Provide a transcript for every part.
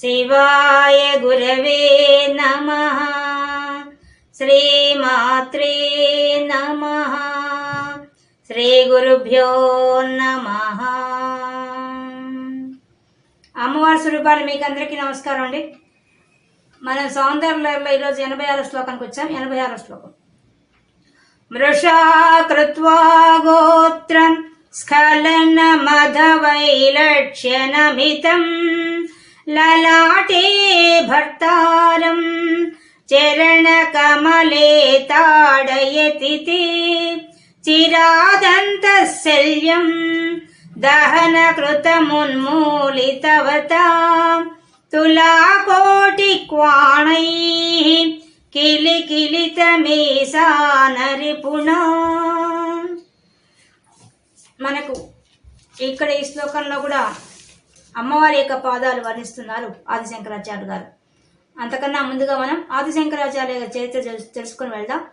శివాయ గురవే నమ. శ్రీమాత్రే నమ. శ్రీ గురుభ్యో నమ. అమ్మవారి స్వరూపాలు మీకు అందరికీ నమస్కారం అండి. మనం సౌందర్యంలో ఈరోజు ఎనభై ఆరో శ్లోకానికి వచ్చాం. ఎనభై ఆరో శ్లోకం. మృషా కృత్వా గోత్రం స్ఖలనమధవైలక్ష్యనమితం లలాటి భర్తారం చరణకమలే తాడయతి తే చిరాదంతశల్యం దహనకృతమున్మూలితవతా తులాకోటిక్వాణైः కిలికిలితమేసానరిపుణా మనకు ఇక్కడ ఈ శ్లోకంలో కూడా అమ్మవారి యొక్క పాదాలు వర్ణిస్తున్నారు ఆదిశంకరాచార్య గారు. అంతకన్నా ముందుగా మనం ఆదిశంకరాచార్య గారి చరిత్ర తెలుసుకుని తెలుసుకొని వెళ్దాం.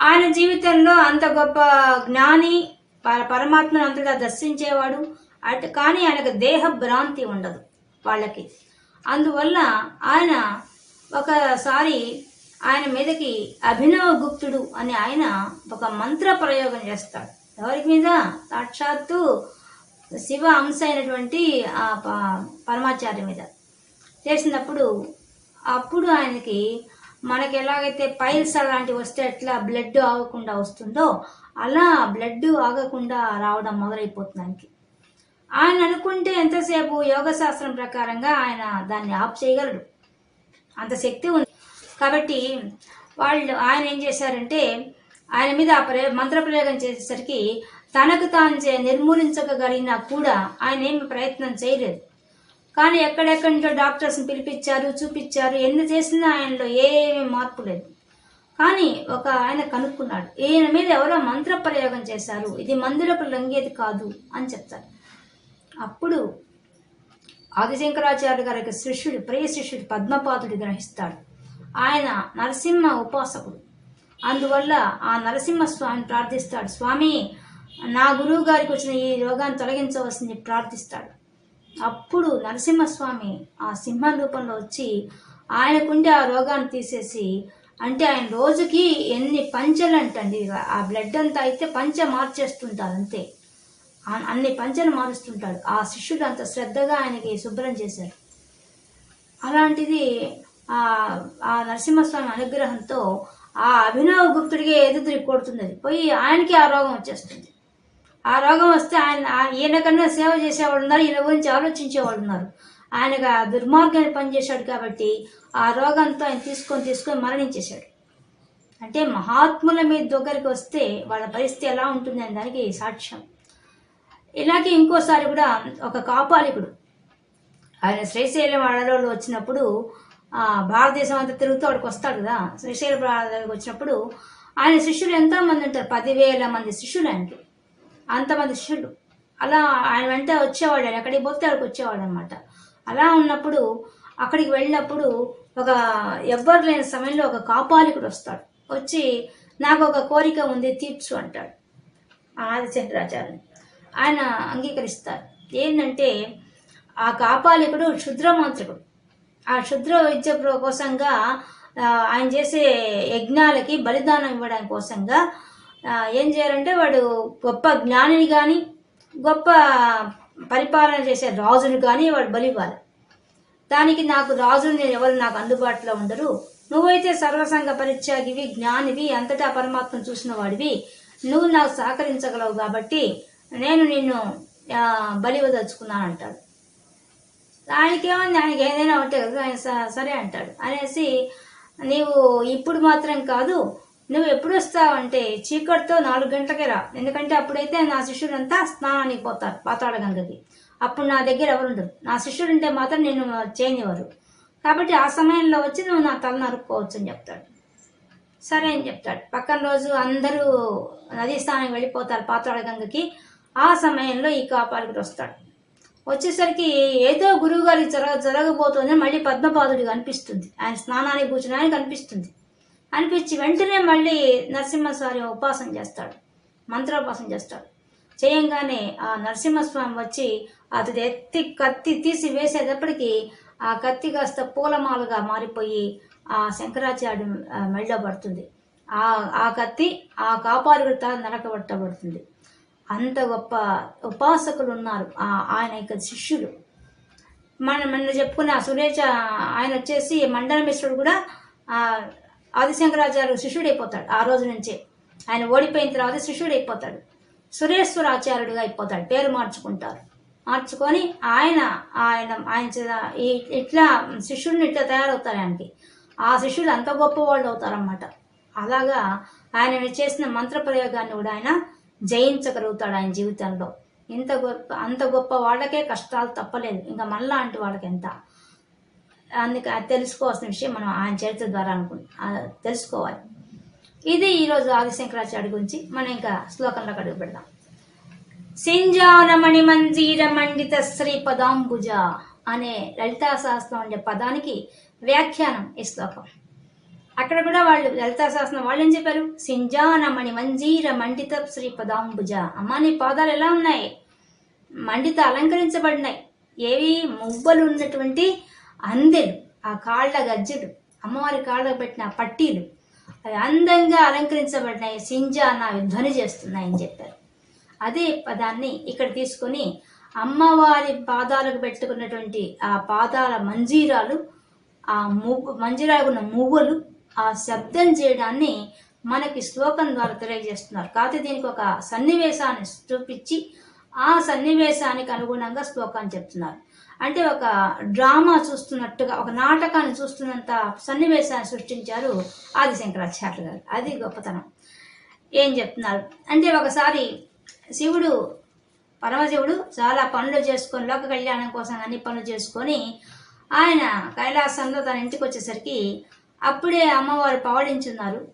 ఆయన జీవితంలో అంత గొప్ప జ్ఞాని ప- పరమాత్మను అంతగా దర్శించేవాడు అటు కానీ ఆయనకు దేహ భ్రాంతి ఉండదు వాళ్ళకి. అందువల్ల ఆయన ఒకసారి ఆయన మీదకి అభినవ గుప్తుడు అని ఆయన ఒక మంత్ర ప్రయోగం చేస్తాడు. ఎవరి మీద? సాక్షాత్తు శివ అంశ అయినటువంటి ఆ ప- పరమాచార్య మీద. చేసినప్పుడు అప్పుడు ఆయనకి మనకి ఎలాగైతే పైల్స్ అలాంటివి వస్తే ఎట్లా బ్లడ్ ఆగకుండా వస్తుందో అలా బ్లడ్ ఆగకుండా రావడం మొదలైపోతుంది ఆయనకి. ఆయన అనుకుంటే ఎంతసేపు యోగ శాస్త్రం ప్రకారంగా ఆయన దాన్ని ఆఫ్ చేయగలడు. అంత శక్తి ఉంది. కాబట్టి వాళ్ళు ఆయన ఏం చేశారంటే ఆయన మీద ఆ ప్రయోగ మంత్ర ప్రయోగం చేసేసరికి తనకు తాను చే- నిర్మూలించగలిగినా కూడా ఆయన ఏమి ప్రయత్నం చేయలేదు. కానీ ఎక్కడెక్కడి నుంచో డాక్టర్స్ని పిలిపించారు చూపించారు ఎన్ని చేసినా ఆయనలో ఏమీ మార్పు లేదు. కానీ ఒక ఆయన కనుక్కున్నాడు ఈయన మీద ఎవరో మంత్ర ప్రయోగం చేశారు ఇది మందులకు లొంగేది కాదు అని చెప్తారు. అప్పుడు ఆదిశంకరాచార్య గారి యొక్క శిష్యుడు ప్రియ శిష్యుడు పద్మపాదుడు గ్రహిస్తాడు. ఆయన నరసింహ ఉపాసకుడు. అందువల్ల ఆ నరసింహ స్వామిని ప్రార్థిస్తాడు స్వామి నా గురువు గారికి వచ్చిన ఈ రోగాన్ని తొలగించవలసింది ప్రార్థిస్తాడు. అప్పుడు నరసింహస్వామి ఆ సింహ రూపంలో వచ్చి ఆయనకుండే ఆ రోగాన్ని తీసేసి అంటే ఆయన రోజుకి ఎన్ని పంచలు అంటండి ఆ బ్లడ్ అంతా అయితే పంచ మార్చేస్తుంటారు అంతే. అన్ని పంచలు మారుస్తుంటాడు. ఆ శిష్యుడు అంత శ్రద్ధగా ఆయనకి శుభ్రం చేశారు అలాంటిది ఆ ఆ నరసింహస్వామి అనుగ్రహంతో ఆ అభినవ గుప్తుడికి ఎదురు కొడుతుంది అది పోయి ఆయనకి ఆ రోగం వచ్చేస్తుంది. ఆ రోగం వస్తే ఆయన ఈయన ఈయనకన్నా సేవ చేసేవాళ్ళు ఉన్నారు ఈయన గురించి ఆలోచించేవాళ్ళు ఉన్నారు. ఆయనగా దుర్మార్గాన్ని పనిచేశాడు కాబట్టి ఆ రోగంతో ఆయన తీసుకొని తీసుకొని మరణించేశాడు. అంటే మహాత్ముల మీద దగ్గరికి వస్తే వాళ్ళ పరిస్థితి ఎలా ఉంటుంది అనే దానికి సాక్ష్యం. ఇలాగే ఇంకోసారి కూడా ఒక కాపాలికుడు. ఆయన శ్రీశైలం అడవులు వచ్చినప్పుడు ఆ, భారతదేశం అంతా తిరుగుతూ వాడికి వస్తాడు కదా శ్రీశైలం వచ్చినప్పుడు ఆయన శిష్యులు ఎంతోమంది ఉంటారు పదివేల మంది శిష్యులు ఆయనకి. అంతమంది శిష్యులు. అలా ఆయన వెంట వచ్చేవాడు ఆయన ఎక్కడికి పోతే అక్కడికి వచ్చేవాడు అనమాట అలా ఉన్నప్పుడు అక్కడికి వెళ్ళినప్పుడు ఒక ఎవ్వరు లేని సమయంలో ఒక కాపాలికుడు వస్తాడు. వచ్చి నాకు ఒక కోరిక ఉంది తీర్చు అంటాడు. ఆదిశంకరాచార్యుని. ఆయన అంగీకరిస్తారు. ఏంటంటే ఆ కాపాలికుడు క్షుద్రమాంత్రికుడు. ఆ క్షుద్ర విద్య కోసంగా ఆయన చేసే యజ్ఞాలకి బలిదానం ఇవ్వడానికి కోసంగా ఏం చేయాలంటే వాడు గొప్ప జ్ఞానిని కానీ గొప్ప పరిపాలన చేసే రాజుని కానీ వాడు బలి ఇవ్వాలి దానికి నాకు రాజుని ఎవరు నాకు అందుబాటులో ఉండరు. నువ్వైతే సర్వసంగ పరిత్యాగివి జ్ఞానివి అంతటా పరమాత్మను చూసిన వాడివి. నువ్వు నాకు సహకరించగలవు కాబట్టి నేను నిన్ను బలివదలుచుకున్నాను బలి ఇవ్వదలుచుకున్నాను అంటాడు ఆయనకేమని ఆయనకి ఏదైనా ఉంటే కదా ఆయన సరే అంటాడు. అనేసి నీవు ఇప్పుడు మాత్రం కాదు నువ్వు ఎప్పుడు వస్తావంటే చీకటితో నాలుగు గంటలకే రా. ఎందుకంటే అప్పుడైతే నా శిష్యుడంతా స్నానానికి పోతారు పాతాళ గంగకి అప్పుడు నా దగ్గర ఎవరు ఉండరు నా శిష్యుడు ఉంటే మాత్రం నేను చేయనివ్వరు. కాబట్టి ఆ సమయంలో వచ్చి నువ్వు నా తల నరుక్కోవచ్చు అని చెప్తాడు. సరే అని చెప్తాడు. పక్కన రోజు అందరూ నదీ స్నానం వెళ్ళిపోతారు పాతాళ గంగకి ఆ సమయంలో ఈ కాపాలికుడు వస్తాడు. వచ్చేసరికి ఏదో గురువుగారికి జరగ జరగబోతుందని మళ్ళీ పద్మపాదుడిగా అనిపిస్తుంది. ఆయన స్నానానికి కూర్చుని ఆయన కనిపిస్తుంది. అనిపించి వెంటనే మళ్ళీ నరసింహస్వామి ఉపాసన చేస్తాడు. మంత్రోపాసన చేస్తాడు. చేయంగానే ఆ నరసింహస్వామి వచ్చి అతడు ఎత్తి కత్తి తీసి వేసేటప్పటికి ఆ కత్తి కాస్త పూలమాలగా మారిపోయి ఆ శంకరాచార్య మెళ్ళ పడుతుంది. ఆ ఆ కత్తి ఆ కాపాడుగుత నరకబట్టబడుతుంది. అంత గొప్ప ఉపాసకులు ఉన్నారు ఆ ఆయన యొక్క శిష్యులు. మన మన చెప్పుకున్న సురేష ఆయన వచ్చేసి మండల మిశ్రుడు కూడా ఆదిశంకరాచార్యులు శిష్యుడైపోతాడు. ఆ రోజు నుంచే. ఆయన ఓడిపోయిన తర్వాత శిష్యుడైపోతాడు. సురేశ్వరాచార్యుడిగా అయిపోతాడు. పేరు మార్చుకుంటారు. మార్చుకొని ఆయన ఆయన ఆయన ఇట్లా శిష్యుడిని ఇట్లా తయారవుతారు ఆయనకి. ఆ శిష్యుడు అంత గొప్ప వాళ్ళు అవుతారన్నమాట అలాగా ఆయన చేసిన మంత్ర ప్రయోగాన్ని కూడా ఆయన జయించగలుగుతాడు ఆయన జీవితంలో. ఇంత గొప్ప అంత గొప్ప వాళ్ళకే కష్టాలు తప్పలేదు. ఇంకా మనలాంటి వాళ్ళకి ఎంత అందుకే అది తెలుసుకోవాల్సిన విషయం మనం ఆయన చరిత్ర ద్వారా అనుకు తెలుసుకోవాలి. ఇది ఈరోజు ఆదిశంకరాచార్య గురించి మనం ఇంకా శ్లోకంలో అడుగు పెడదాం. సింజానమణి మంజీర మండిత శ్రీ పదాంబుజ అనే లలితా శాస్త్రం అనే పదానికి వ్యాఖ్యానం ఈ శ్లోకం. అక్కడ కూడా వాళ్ళు లలితా శాస్త్రం వాళ్ళు ఏం చెప్పారు? సింజానమణి మంజీర మండిత శ్రీ పదాంబుజ అమ్మ నీ పాదాలు ఎలా ఉన్నాయి? మండిత అలంకరించబడినాయి. ఏవి? మువ్వలు ఉన్నటువంటి అందెలు ఆ కాళ్ళ గజ్జెలు అమ్మవారి కాళ్ళకు పెట్టిన పట్టీలు అవి అందంగా అలంకరించబడినాయి. సింజ అవి ధ్వని చేస్తున్నాయని చెప్పారు. అదే పదాన్ని ఇక్కడ తీసుకొని అమ్మవారి పాదాలకు పెట్టుకున్నటువంటి ఆ పాదాల మంజీరాలు ఆ మూగు మంజీరాలు ఉన్న మూగులు ఆ శబ్దం చేయడాన్ని మనకి శ్లోకం ద్వారా తెలియజేస్తున్నారు. కాకపోతే దీనికి ఒక సన్నివేశాన్ని చూపించి ఆ సన్నివేశానికి అనుగుణంగా శ్లోకాన్ని చెప్తున్నారు. అంటే ఒక డ్రామా చూస్తున్నట్టుగా ఒక నాటకాన్ని చూస్తున్నంత సన్నివేశాన్ని సృష్టించారు ఆదిశంకరాచార్య గారు. అది గొప్పతనం. ఏం చెప్తున్నారు? అంటే ఒకసారి శివుడు పరమశివుడు చాలా పనులు చేసుకొని లోక కళ్యాణం కోసం అన్ని పనులు చేసుకొని ఆయన కైలాసంలో తన ఇంటికి వచ్చేసరికి అప్పుడే అమ్మవారు పవడించున్నారు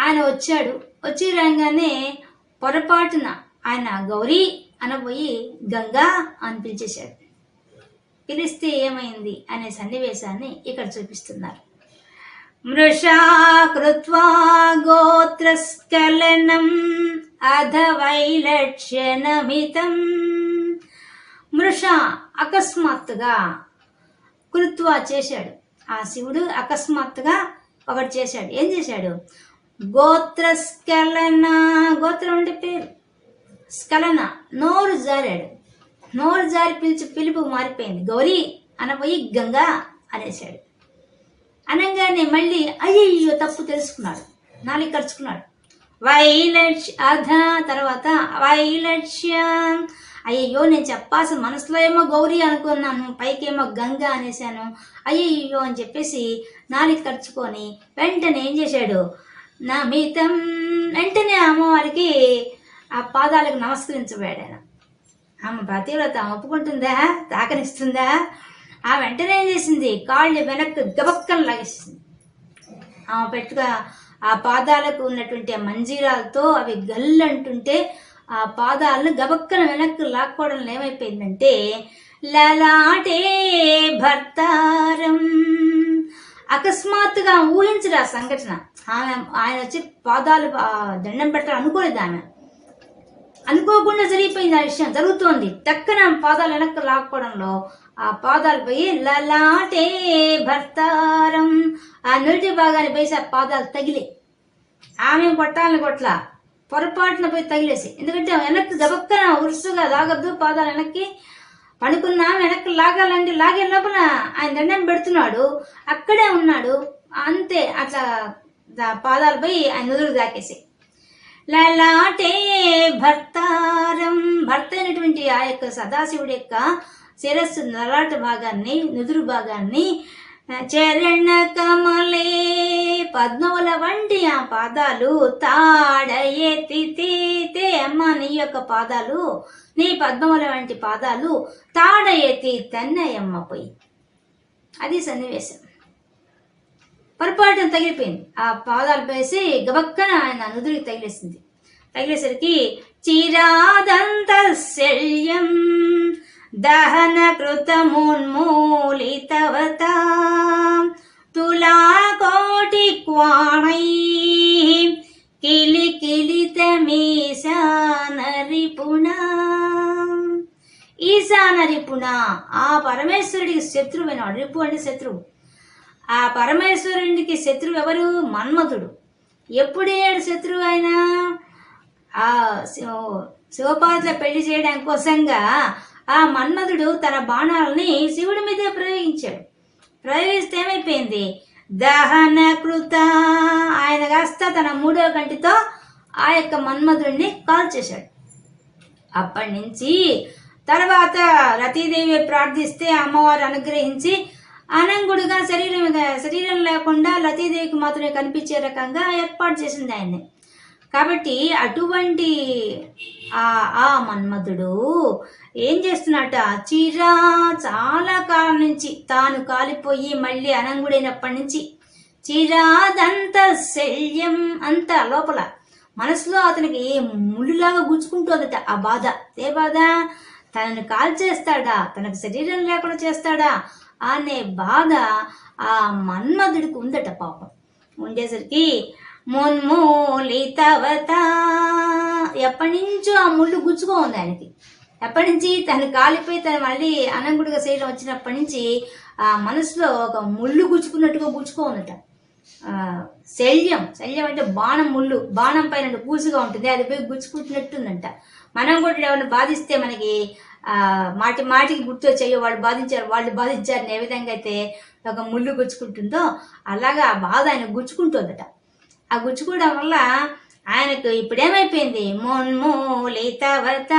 ఆయన వచ్చాడు. వచ్చి రాగానే పొరపాటున ఆయన గౌరీ అనబోయి గంగా అని పిలిచేశాడు. పిలిస్తే ఏమైంది అనే సన్నివేశాన్ని ఇక్కడ చూపిస్తున్నారు. మృషా కృత్వా గోత్రస్ఖలనం అధ వైలక్ష్యనమితం మృష అకస్మాత్తుగా కృత్వా చేశాడు. ఆ శివుడు అకస్మాత్తుగా ఒకటి చేశాడు. ఏం చేశాడు? గోత్రస్ఖలన గోత్రం అంటే పేరు. స్ఖలన నోరు జారాడు. నోరు జారి పిలిచి పిలుపు మారిపోయింది. గౌరీ అనబోయి గంగా అనేశాడు. అనగానే మళ్ళీ అయ్యయ్యో తప్పు తెలుసుకున్నాడు. నాలుగు కరుచుకున్నాడు. వైలక్ష్య అధ తర్వాత వైలక్ష్యం. అయ్యయ్యో నేను చెప్పాల్సిన మనసులో ఏమో గౌరీ అనుకున్నాను. పైకేమో గంగ అనేశాను. అయ్యయ్యో అని చెప్పేసి నాలుగు ఖర్చుకొని వెంటనే ఏం చేశాడు? నా మితం వెంటనే అమ్మవారికి ఆ పాదాలకు నమస్కరించబోయాడు ఆమె ప్రతివ్రత ఒప్పుకుంటుందా? తాకనిస్తుందా? ఆ వెంటనే ఏం చేసింది? కాళ్ళు వెనక్కి గబక్కలు లాగేసింది. ఆమె పెట్టుగా ఆ పాదాలకు ఉన్నటువంటి మంజీరాలతో అవి గల్లంటుంటే ఆ పాదాలను గబక్కన వెనక్కి లాక్కోవడం ఏమైపోయిందంటే లలాటే భర్తారం. అకస్మాత్తుగా ఊహించడు ఆ సంఘటన. ఆమె ఆయన వచ్చి పాదాలు దండం పెట్టాలనుకోలేదు ఆమె. అనుకోకుండా జరిగిపోయింది ఆ విషయం. జరుగుతోంది. తక్కన పాదాలు వెనక్కి లాక్కోవడంలో ఆ పాదాలు పోయి లలాటే భర్తారం. ఆ నుడిటి భాగాన్ని పోయి ఆ పాదాలు తగిలే. ఆమె కొట్టాలని కొట్ల. పొరపాటున పోయి తగిలేసి. ఎందుకంటే వెనక్కి గబక్కన ఉరుసుగా లాగద్దు పాదాలు వెనక్కి పడుకున్నా వెనక్కి లాగాలంటే లాగే లోపల ఆయన దండం పెడుతున్నాడు. అక్కడే ఉన్నాడు. అంతే. అట్లా దా- పాదాలు పోయి ఆయన నుదురు దాకేసి. లలాటే భర్తారం. భర్త అయినటువంటి ఆ యొక్క సదాశివుడి యొక్క శిరస్సు నలాట భాగాన్ని నుదురు భాగాన్ని చరణ కమలే పద్మముల వంటి ఆ పాదాలు తాడయే తితే అమ్మ నీ యొక్క పాదాలు నీ పద్మముల వంటి పాదాలు తాడయే ఎత్తి తన్నయమ్మ పోయి. అది సన్నివేశం. పొరపాటున తగిలిపోయింది. ఆ పాదాలు వేసి గబక్కన ఆయన నుదురికి తగిలేసింది. తగిలేసరికి చిరాదంత శల్యం దహన కృతమున్మూలితవత తులా కోటి క్వాణై కిలి కిలిత ఈశాన ఈశానరిపుణ ఆ పరమేశ్వరుడికి శత్రువైన రిపు అంటే శత్రువు. ఆ పరమేశ్వరునికి శత్రువు ఎవరు మన్మధుడు ఎప్పుడేడు శత్రువు అయినా ఆ శివ- శివపార్వతుల పెళ్ళి చేయడానికి కోసంగా ఆ మన్మధుడు తన బాణాలని శివుడి మీదే ప్రయోగించాడు. ప్రయోగిస్తే ఏమైపోయింది? దహన కృత. ఆయన కాస్త తన మూడో కంటితో ఆ యొక్క మన్మధుడిని కాల్ చేశాడు. అప్పటి నుంచి తర్వాత రతీదేవి ప్రార్థిస్తే అమ్మవారు అనుగ్రహించి అనంగుడుగా శరీరం శరీరం లేకుండా లతీదేవికి మాత్రమే కనిపించే రకంగా ఏర్పాటు చేసింది ఆయన్ని. కాబట్టి అటువంటి ఆ ఆ మన్మధుడు ఏం చేస్తున్నట చిరా చాలా కాలం నుంచి తాను కాలిపోయి మళ్ళీ అనంగుడైనప్పటి నుంచి చిరాదంత శల్యం అంత లోపల మనసులో అతనికి ముళ్ళులాగా గుచ్చుకుంటుందట ఆ బాధ. ఏ బాధ? తనని కాల్చేస్తాడా? తనకు శరీరం లేకుండా చేస్తాడా? అనే బాధ ఆ మన్మధుడికి ఉందట పాపం. ఉండేసరికి మున్మూలితవత. ఎప్పటి నుంచో ఆ ముళ్ళు గుచ్చుకో ఉంది ఆయనకి. ఎప్పటి నుంచి తను కాలిపోయి తను మళ్ళీ అనంగుడిగా శరీరం వచ్చినప్పటి నుంచి ఆ మనసులో ఒక ముళ్ళు గుచ్చుకున్నట్టుగా గుచ్చుకో ఉందట. శల్యం. శల్యం అంటే బాణం ముళ్ళు. బాణం పైన పూసుగా ఉంటుంది. అది పోయి గుచ్చుకుంటున్నట్టుందంట. మనం కూడా ఎవరిని బాధిస్తే మనకి మాటి మాటికి గుర్తొచ్చాయో వాళ్ళు బాధించారు వాళ్ళు బాధించారు ఏ విధంగా అయితే ఒక ముళ్ళు గుచ్చుకుంటుందో అలాగా ఆ బాధ ఆయన గుచ్చుకుంటుందట. ఆ గుచ్చుకోవడం వల్ల ఆయనకు ఇప్పుడేమైపోయింది? మున్మూలితవత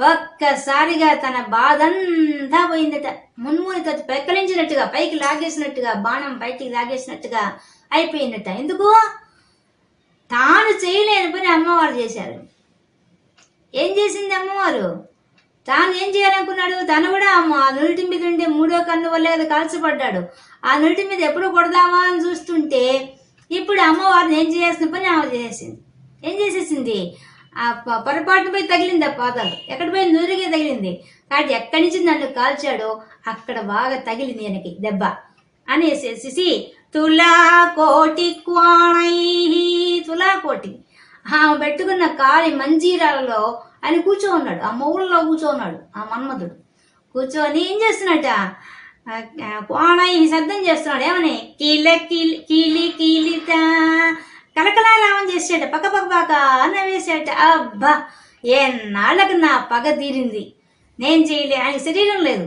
ఒక్కసారిగా తన బాధంతా పోయిందట. మున్మూలిత పెక్కలించినట్టుగా పైకి లాగేసినట్టుగా బాణం బయటికి లాగేసినట్టుగా అయిపోయిందట. ఎందుకు? తాను చేయలేని పని అమ్మవారు చేశారు. ఏం చేసింది అమ్మవారు? తాను ఏం చేయాలనుకున్నాడు? తను కూడా అమ్మ ఆ నులిటి మీద ఉండే మూడో కన్ను వల్లే కదా కాల్చబడ్డాడు. ఆ నులిటి మీద ఎప్పుడు కొడదామా అని చూస్తుంటే ఇప్పుడు అమ్మవారిని ఏం చేయాల్సిన పని ఆమె చేసేసింది ఏం చేసేసింది? ఆ ప- పొరపాటున పోయి తగిలింది ఆ పాదాలు. ఎక్కడ పోయి నురిగే తగిలింది. కాబట్టి ఎక్కడి నుంచి నన్ను కాల్చాడో అక్కడ బాగా తగిలింది ఆయనకి దెబ్బ అనేసేసి తులా కోటి క్వాణై తులా కోటి ఆమె పెట్టుకున్న కాలి మంజీరాలలో ఆయన కూర్చో ఉన్నాడు ఆ మౌళ్ళలో కూర్చో ఉన్నాడు ఆ మన్మధుడు. కూర్చొని ఏం చేస్తున్నట కోణై శబ్దం చేస్తున్నాడు. ఏమని? కీల కీలి కీలి కీలిత. కలకలారామం చేసాడు పక్క పక్క పక్క అన్న వేసాట. అబ్బా ఎన్నాళ్ళకు నా పగ తీరింది. నేను చేయలే. ఆయన శరీరం లేదు.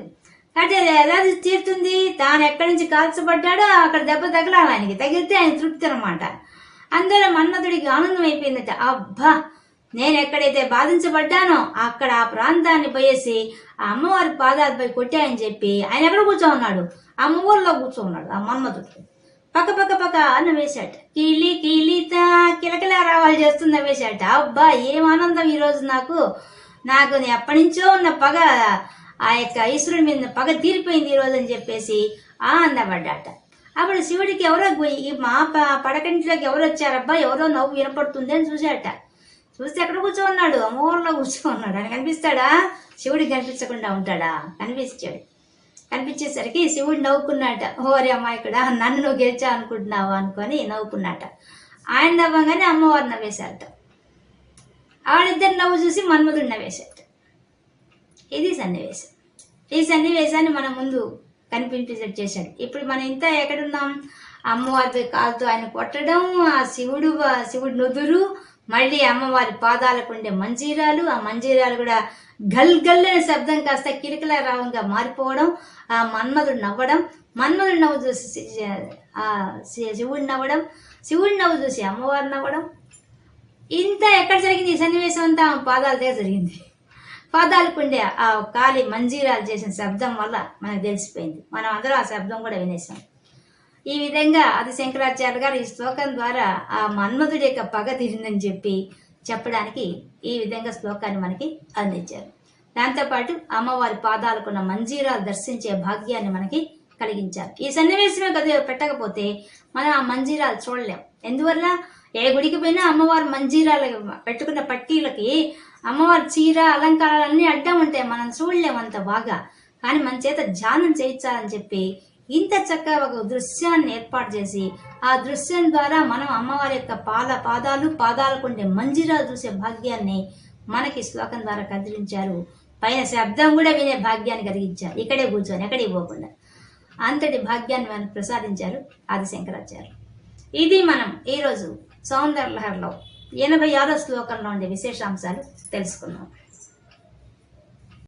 కాబట్టి ఎలా తీరుతుంది? తాను ఎక్కడి నుంచి కాల్చబడ్డాడో అక్కడ దెబ్బ తగలాలి. ఆయనకి తగిలితే ఆయన తృప్తి అనమాట అందరం మన్మధుడికి ఆనందం అయిపోయిందట అబ్బా నేను ఎక్కడైతే బాధించబడ్డానో అక్కడ ఆ ప్రాంతాన్ని పోయేసి ఆ అమ్మవారి పాదాలపై కొట్టాయని చెప్పి ఆయన ఎక్కడ కూర్చో ఉన్నాడు? ఆ అమ్మవారిలో కూర్చో ఉన్నాడు ఆ మన్మధుడు. పక్క పక్క పక్క అన్న వేశాట. కీలి కీలిత కిలకిల రావాలి చేస్తున్న వేశాట. అబ్బా ఏం ఆనందం ఈరోజు నాకు? నాకు ఎప్పటి నుంచో ఉన్న పగ ఆ యొక్క ఈశ్వరుడి మీద పగ తీరిపోయింది ఈరోజు అని చెప్పేసి ఆనందపడ్డాట అప్పుడు శివుడికి ఎవరో మా ప- పడకంటిలోకి ఎవరు వచ్చారబ్బా ఎవరో నవ్వు వినపడుతుంది అని చూశాట. చూస్తే ఎక్కడ కూర్చోన్నాడు అమ్మవారిలో కూర్చో ఉన్నాడు కనిపిస్తాడా? శివుడికి కనిపించకుండా ఉంటాడా? కనిపించాడు. కనిపించేసరికి శివుడు నవ్వుకున్నాట. ఓరి అమ్మాయికుడా నన్ను నువ్వు గెలిచా అనుకుంటున్నావా అనుకొని నవ్వుకున్నాట. ఆయన నవ్వగానే అమ్మవారు నవ్వేశారట. ఆవిడిద్దరు నవ్వు చూసి మన్మధుడు నవ్వేశాడు ఇది సన్నివేశం. ఈ సన్నివేశాన్ని మన ముందు కనిపింపజెట్ చేశాడు. ఇప్పుడు మనం ఇంత ఎక్కడున్నాం? అమ్మవారి కాలుతో ఆయన కొట్టడం ఆ శివుడు శివుడు నుదురు మళ్ళీ అమ్మవారి పాదాలకు ఉండే మంజీరాలు ఆ మంజీరాలు కూడా గల్ గల్ అనే శబ్దం కాస్త కిరికల రావంగా మారిపోవడం ఆ మన్మధుడు నవ్వడం మన్మధుడు నవ్వు చూసి ఆ శివుడు నవ్వడం శివుడు నవ్వు చూసి అమ్మవారు నవ్వడం. ఇంత ఎక్కడ జరిగింది ఈ సన్నివేశం అంతా? పాదాల దగ్గర జరిగింది. పాదాలకు ఉండే ఆ కాలి మంజీరాలు చేసిన శబ్దం వల్ల మనకు తెలిసిపోయింది. మనం అందరం ఆ శబ్దం కూడా వినేసాం ఈ విధంగా అది శంకరాచార్య గారు ఈ శ్లోకం ద్వారా ఆ మన్మధుడి యొక్క పగ తీరిందని చెప్పి చెప్పడానికి ఈ విధంగా శ్లోకాన్ని మనకి అందించారు. దాంతోపాటు అమ్మవారి పాదాలకున్న మంజీరాలు దర్శించే భాగ్యాన్ని మనకి కలిగించారు. ఈ సన్నివేశమే కదా పెట్టకపోతే మనం ఆ మంజీరాలు చూడలేం. ఎందువల్ల? ఏ గుడికి పోయినా అమ్మవారు మంజీరాలు పెట్టుకున్న పట్టీలకి అమ్మవారి చీర అలంకారాలన్నీ అడ్డం ఉంటాయి. మనం చూడలేం అంత బాగా. కానీ మన చేత ధ్యానం చేయించాలని చెప్పి ఇంత చక్కగా ఒక దృశ్యాన్ని ఏర్పాటు చేసి ఆ దృశ్యం ద్వారా మనం అమ్మవారి యొక్క పాద పాదాలు పాదాలకు ఉండే మంజిరా చూసే భాగ్యాన్ని మనకి శ్లోకం ద్వారా కదిలించారు. పైన శబ్దం కూడా వినే భాగ్యాన్ని కలిగించారు. ఇక్కడే కూర్చొని ఎక్కడికి పోకుండా. అంతటి భాగ్యాన్ని మనం ప్రసాదించారు ఆది శంకరాచార్య ఇది మనం ఈరోజు సౌందర్యలహరిలో ఎనభై ఆరో శ్లోకంలో ఉండే విశేషాంశాలు తెలుసుకున్నాం